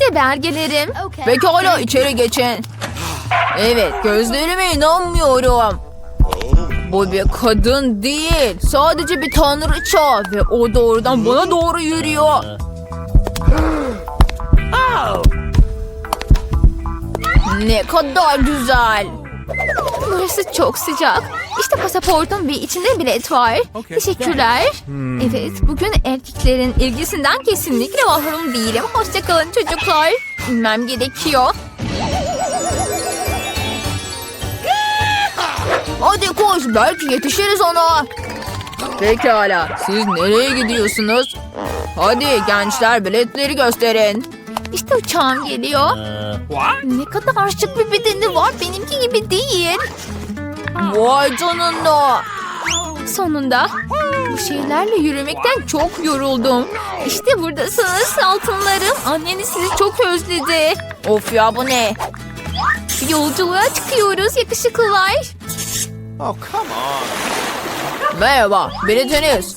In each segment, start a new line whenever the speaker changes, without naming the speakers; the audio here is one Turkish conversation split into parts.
İşte belgelerim.
Pekala içeri geçin. Evet gözlerime inanmıyorum. Bu bir kadın değil. Sadece bir tanrıça ve o doğrudan bana doğru yürüyor. Ne kadar güzel.
Burası çok sıcak. İşte pasaportum ve içinde bilet var. Teşekkürler. Evet, bugün erkeklerin ilgisinden kesinlikle mahrum değilim. Hoşçakalın çocuklar. İnmem gerekiyor.
Hadi koş belki yetişiriz ona. Pekala siz nereye gidiyorsunuz? Hadi gençler biletleri gösterin.
İşte uçağım geliyor. Ne kadar şık bir bedeni var. Benimki gibi değil.
Vay canına.
Sonunda bu şeylerle yürümekten çok yoruldum. İşte buradasınız altınlarım. Anneniz sizi çok özledi.
Of ya bu ne?
Yolculuğa çıkıyoruz yakışıklılar.
Oh, come on.
Merhaba biletiniz.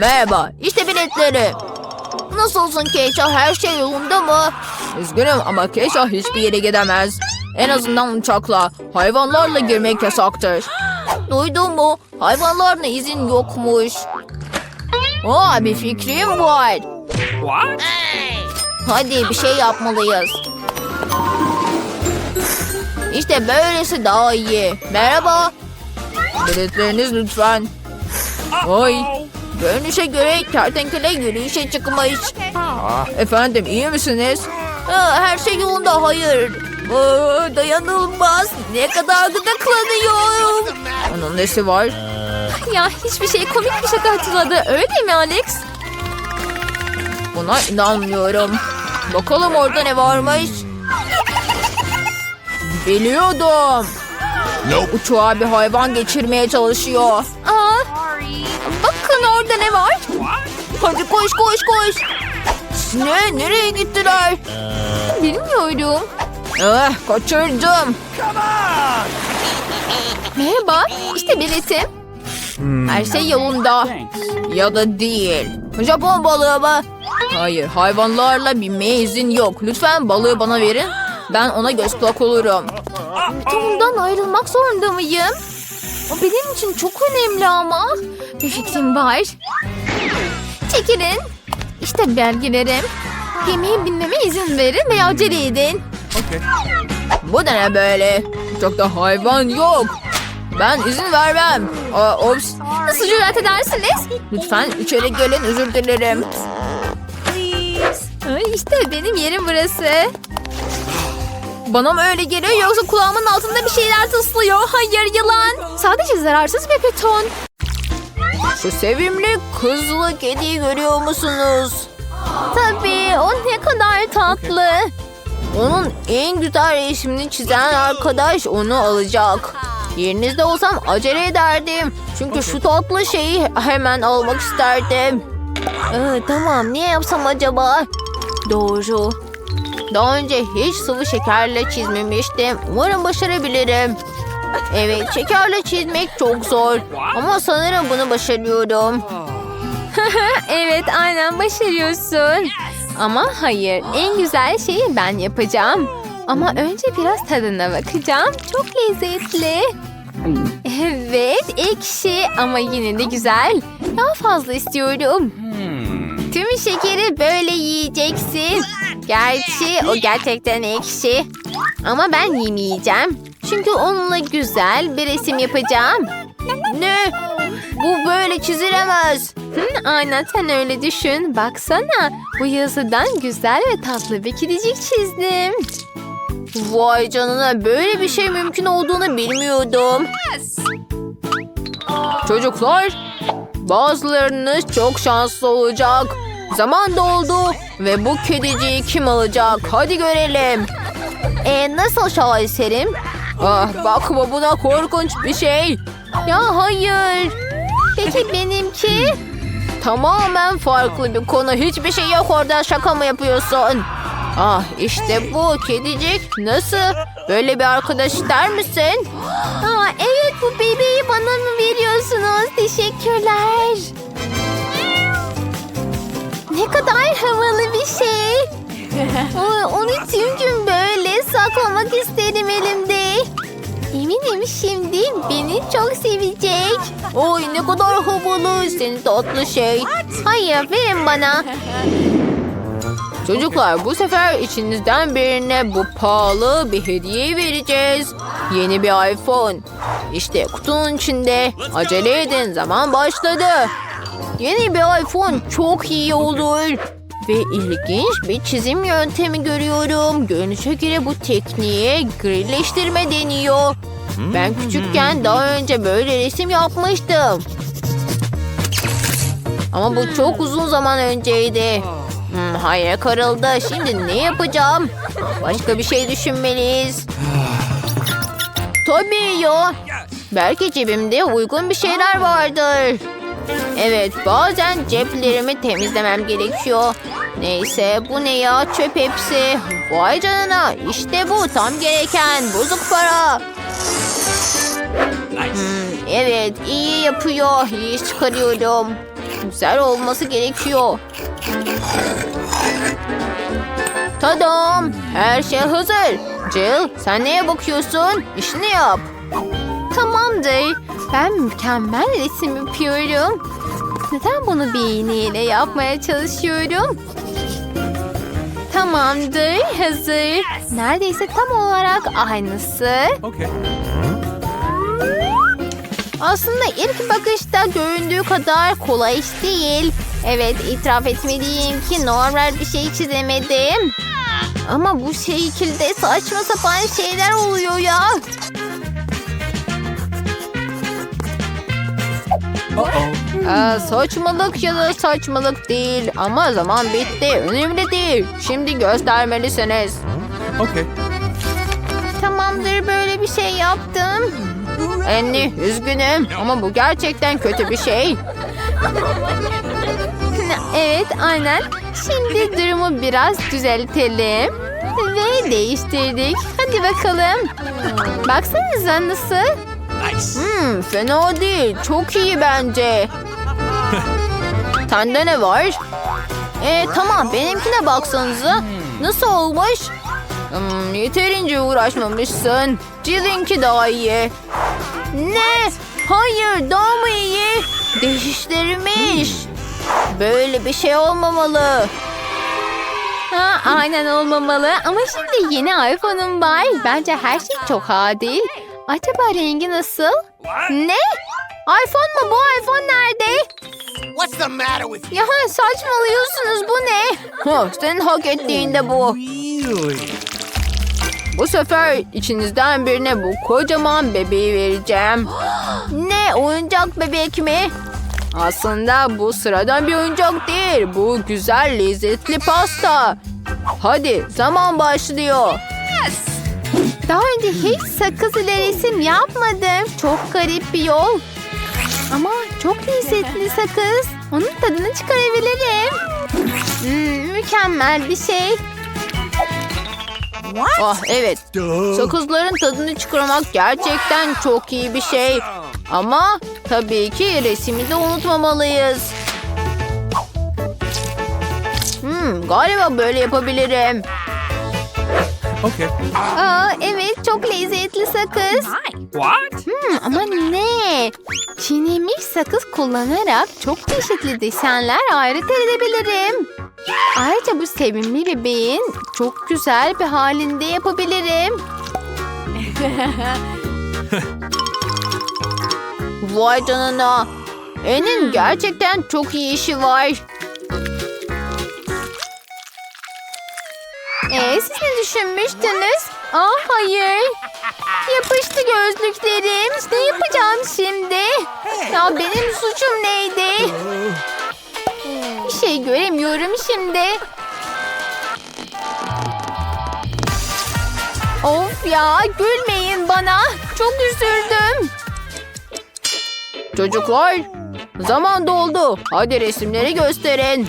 Merhaba, işte biletleri. Nasılsın Keşah, her şey yolunda mı? Üzgünüm ama Keşah hiçbir yere gidemez. En azından uçakla, hayvanlarla girmek yasaktır. Duydun mu? Hayvanlarla izin yokmuş. Aa, bir fikrim var.
What?
Hadi bir şey yapmalıyız. İşte böylesi daha iyi. Merhaba. Biletleriniz lütfen. Oy. Görünüşe göre kertenkele yürüyüşe çıkmış. Efendim iyi misiniz? Aa, her şey yolunda hayır. Aa, dayanılmaz. Ne kadar gıdıklanıyorum. Onun nesi var?
Ya hiçbir şey komik bir şaka hatırladı. Öyle değil mi Alex?
Buna inanmıyorum. Bakalım orada ne varmış. Biliyordum. Uçağa bir hayvan geçirmeye çalışıyor.
Aa, bakın orada ne var?
Hadi koş koş koş. Ne? Nereye gittiler?
Bilmiyorum.
Eh, kaçırdım.
Merhaba, işte biletim.
Her şey yolunda. Ya da değil. Japon balığı mı? Hayır, hayvanlarla binmeye izin yok. Lütfen balığı bana verin. Ben ona göz kulak olurum.
Tom'dan ayrılmak zorunda mıyım? Benim için çok önemli ama. Bir fikrim var. Çekilin. İşte belgelerim. Gemiye binmeme izin verin ve acele edin.
Okay.
Bu da ne böyle? Uçakta hayvan yok. Ben izin vermem. Aa, ops.
Nasıl cüret edersiniz?
Lütfen içeri gelin özür dilerim.
Ay, İşte benim yerim burası.
Bana mı öyle geliyor yoksa
Kulağımın altında bir şeyler tıslıyor. Hayır yılan. Sadece zararsız bir beton.
Şu sevimli kızlı kediyi görüyor musunuz?
Tabii o ne kadar tatlı.
Onun en güzel resimini çizen arkadaş onu alacak. Yerinizde olsam acele ederdim. Çünkü şu tatlı şeyi hemen almak isterdim. Ee, tamam ne yapsam acaba? Doğru. Daha önce hiç sıvı şekerle çizmemiştim. Umarım başarabilirim. Evet şekerle çizmek çok zor. Ama sanırım bunu başarıyorum.
Evet aynen başarıyorsun. Ama hayır en güzel şeyi ben yapacağım. Ama önce biraz tadına bakacağım. Çok lezzetli. Evet ekşi ama yine de güzel. Daha fazla istiyorum. Tüm şekeri böyle yiyeceksin. Gerçi o gerçekten ekşi. Ama ben yemeyeceğim. Çünkü onunla güzel bir resim yapacağım.
Ne? Bu böyle çizilemez.
Hı, aynen sen öyle düşün. Baksana bu yazıdan güzel ve tatlı bir kedicik çizdim.
Vay canına böyle bir şey mümkün olduğunu bilmiyordum. Çocuklar, bazılarınız çok şanslı olacak. Zaman doldu ve bu kediciyi kim alacak? Hadi görelim. E nasıl şaheserim? Ah bakma buna korkunç bir şey.
Ya hayır. Peki benimki?
Tamamen farklı bir konu. Hiçbir şey yok orada şaka mı yapıyorsun? Ah işte bu kedicik. Nasıl? Böyle bir arkadaş ister misin?
Aa, evet bu bebeği bana mı veriyorsunuz? Teşekkürler. Ne kadar havalı bir şey. Onu tüm gün böyle saklamak isterim elimde. Eminim şimdi beni çok sevecek.
Oy ne kadar havalı seni tatlı şey.
Hayır verin bana.
Çocuklar bu sefer içinizden birine bu pahalı bir hediye vereceğiz. Yeni bir iPhone. İşte kutunun içinde. Acele edin zaman başladı. Yeni bir iPhone çok iyi olur. Ve ilginç bir çizim yöntemi görüyorum. Görünüşe göre bu tekniğe grilleştirme deniyor. Ben küçükken daha önce böyle resim yapmıştım. Ama bu çok uzun zaman önceydi. Hmm, hayır karıldı. Şimdi ne yapacağım? Başka bir şey düşünmeliyiz. Tabii ya. Belki cebimde uygun bir şeyler vardır. Evet bazen ceplerimi temizlemem gerekiyor. Neyse bu ne ya çöp hepsi. Vay canına işte bu tam gereken bozuk para. Hmm, evet iyi yapıyor. İyi iş çıkarıyorum. Güzel olması gerekiyor. Tadam! Her şey hazır. Jill sen neye bakıyorsun? İşini yap.
Tamamdır. Ben mükemmel resim yapıyorum. Neden bunu bir iğneyle yapmaya çalışıyorum? Tamamdır, hazır. Neredeyse tam olarak aynısı.
Okay.
Aslında ilk bakışta göründüğü kadar kolay iş değil. Evet, itiraf etmeliyim ki normal bir şey çizemedim. Ama bu şekilde saçma sapan şeyler oluyor ya.
Aa, saçmalık ya da saçmalık değil ama zaman bitti. Önemli değil. Şimdi göstermelisiniz.
Okay.
Tamamdır, böyle bir şey yaptım.
Enni üzgünüm ama bu gerçekten kötü bir şey.
Evet, aynen. Şimdi durumu biraz düzeltelim. Ve değiştirdik. Hadi bakalım. Baksanıza nasıl?
Hmm, fena değil. Çok iyi bence. Sende ne var? Ee, tamam benimkine baksanıza. Nasıl olmuş? Hmm, yeterince uğraşmamışsın. Cill'inki daha iyi. Ne? Hayır daha mı iyi? Değiştirmiş. Böyle bir şey olmamalı.
Ha, aynen olmamalı. Ama şimdi yeni iPhone'um var. Bence her şey çok adil. Acaba rengi nasıl? Ne? iPhone mu? Bu iPhone nerede?
What's the matter with
Ya saçmalıyorsunuz bu ne?
Ha, senin hak ettiğin de bu.
Really?
Bu sefer içinizden birine bu kocaman bebeği vereceğim. ne oyuncak bebek mi? Aslında bu sıradan bir oyuncak değil. Bu güzel lezzetli pasta. Hadi zaman başlıyor.
Daha önce hiç sakız ile resim yapmadım. Çok garip bir yol. Ama çok lezzetli sakız. Onun tadını çıkarabilirim. Hmm, mükemmel bir şey.
Ah evet sakızların tadını çıkarmak gerçekten çok iyi bir şey. Ama tabii ki resmi de unutmamalıyız. Hmm, galiba böyle yapabilirim.
Okay.
Aa, evet çok lezzetli sakız.
What?
Hmm, ama ne? Çiğnemiş sakız kullanarak çok çeşitli desenler ayrıt edebilirim. Ayrıca bu sevimli bebeğin çok güzel bir halinde yapabilirim.
Vay canına. En'in gerçekten çok iyi işi var.
Ee, siz ne düşünmüştünüz? Aa hayır. Yapıştı gözlüklerim. Ne yapacağım şimdi? Ya benim suçum neydi? Şey göremiyorum şimdi. Of ya gülmeyin bana. Çok üzüldüm.
Çocuklar zaman doldu. Hadi resimleri gösterin.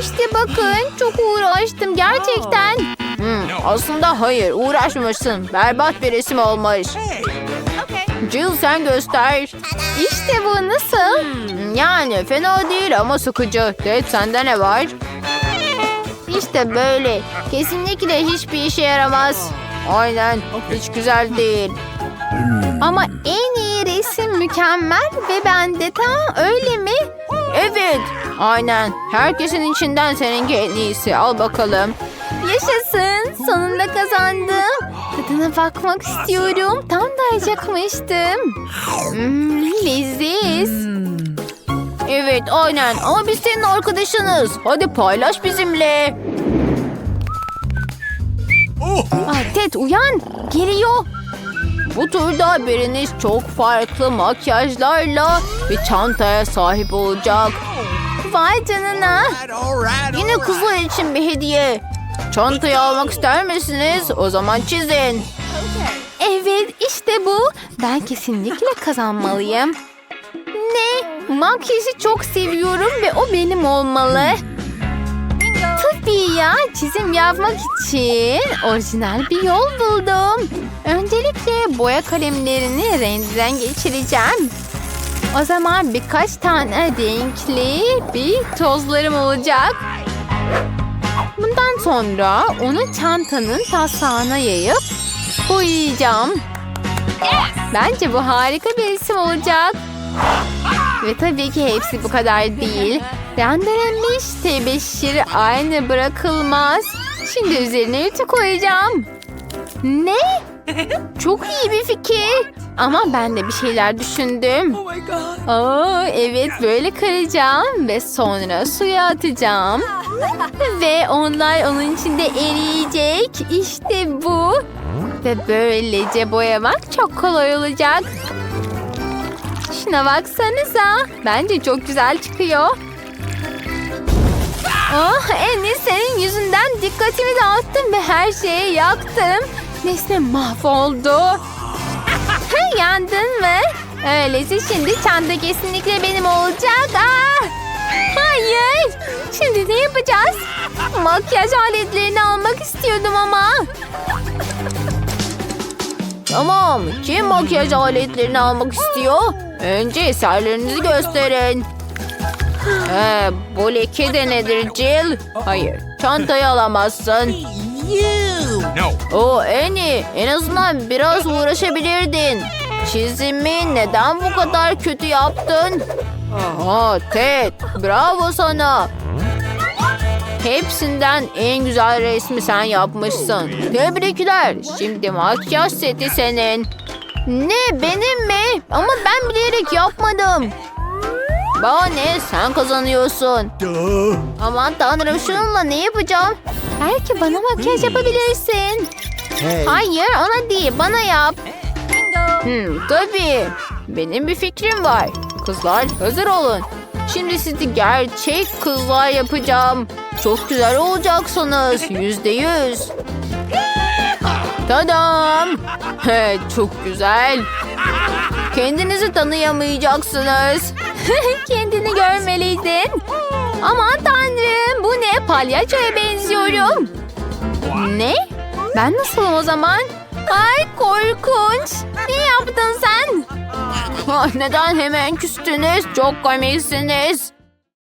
İşte bakın çok uğraştım gerçekten.
Hmm, aslında hayır uğraşmışsın. Berbat bir resim olmuş. Jill sen göster.
İşte bu nasıl?
Hmm, Yani fena değil ama sıkıcı. Ted sende ne var? İşte böyle. Kesinlikle hiçbir işe yaramaz. Aynen. Hiç güzel değil.
Ama en iyi resim mükemmel ve bende tamam öyle mi?
Evet. Aynen. Herkesin içinden seninki en iyisi. Al bakalım.
Yaşasın sonunda kazandım. Tadına bakmak istiyorum. Tam da acıkmıştım. Hmm, leziz.
Evet aynen ama biz senin arkadaşınız. Hadi paylaş bizimle.
Ah, Ted uyan geliyor.
Bu turda biriniz çok farklı makyajlarla bir çantaya sahip olacak.
Vay canına.
Yine kızlar için bir hediye. Çantayı almak ister misiniz? O zaman çizin.
Evet işte bu. Ben kesinlikle kazanmalıyım. Ne? Makyajı çok seviyorum ve o benim olmalı. Tabii ya çizim yapmak için orijinal bir yol buldum. Öncelikle boya kalemlerini rendiden geçireceğim.
O zaman birkaç tane renkli bir tozlarım olacak. Bundan sonra onu çantanın tasağına yayıp boyayacağım. Bence bu harika bir resim olacak. Ve tabii ki hepsi bu kadar değil. Rendelenmiş tebeşir aynı bırakılmaz. Şimdi üzerine ütü koyacağım. Ne? Çok iyi bir fikir. Ama ben de bir şeyler düşündüm. Aa, evet böyle kıracağım ve sonra suya atacağım. ve onlar onun içinde eriyecek. İşte bu. Ve böylece boyamak çok kolay olacak. Şuna baksanıza. Bence çok güzel çıkıyor. Oh Annie senin yüzünden dikkatimi dağıttım ve her şeyi yaktım. Nesne mahvoldu. Yandın mı? Öyleyse şimdi çanta kesinlikle benim olacak. Aa, hayır. Şimdi ne yapacağız? Makyaj aletlerini almak istiyordum ama.
Tamam. Kim makyaj aletlerini almak istiyor? Önce eserlerinizi gösterin. Ee, bu leke de nedir Jill? Hayır. Çantayı alamazsın.
No.
O en iyi. En azından biraz uğraşabilirdin. Çizimi neden bu kadar kötü yaptın? Aha Ted. Bravo sana. Hepsinden en güzel resmi sen yapmışsın. Tebrikler. Şimdi makyaj seti senin. Ne benim mi? Ama ben bilerek yapmadım. Bana ne? Sen kazanıyorsun. Aman tanrım şununla ne yapacağım?
Belki bana makyaj yapabilirsin.
Hey.
Hayır ona değil bana yap. Hmm, tabii. Benim bir fikrim var. Kızlar hazır olun. Şimdi sizi gerçek kızlar yapacağım. Çok güzel olacaksınız. Yüzde yüz. Tadam. He, çok güzel. Kendinizi tanıyamayacaksınız.
Kendini görmeliydin. Aman tanrım bu ne? Palyaçoya benziyorum. Ne? Ben nasılım o zaman? Ay korkunç. Ne yaptın sen?
Neden hemen küstünüz? Çok komiksiniz.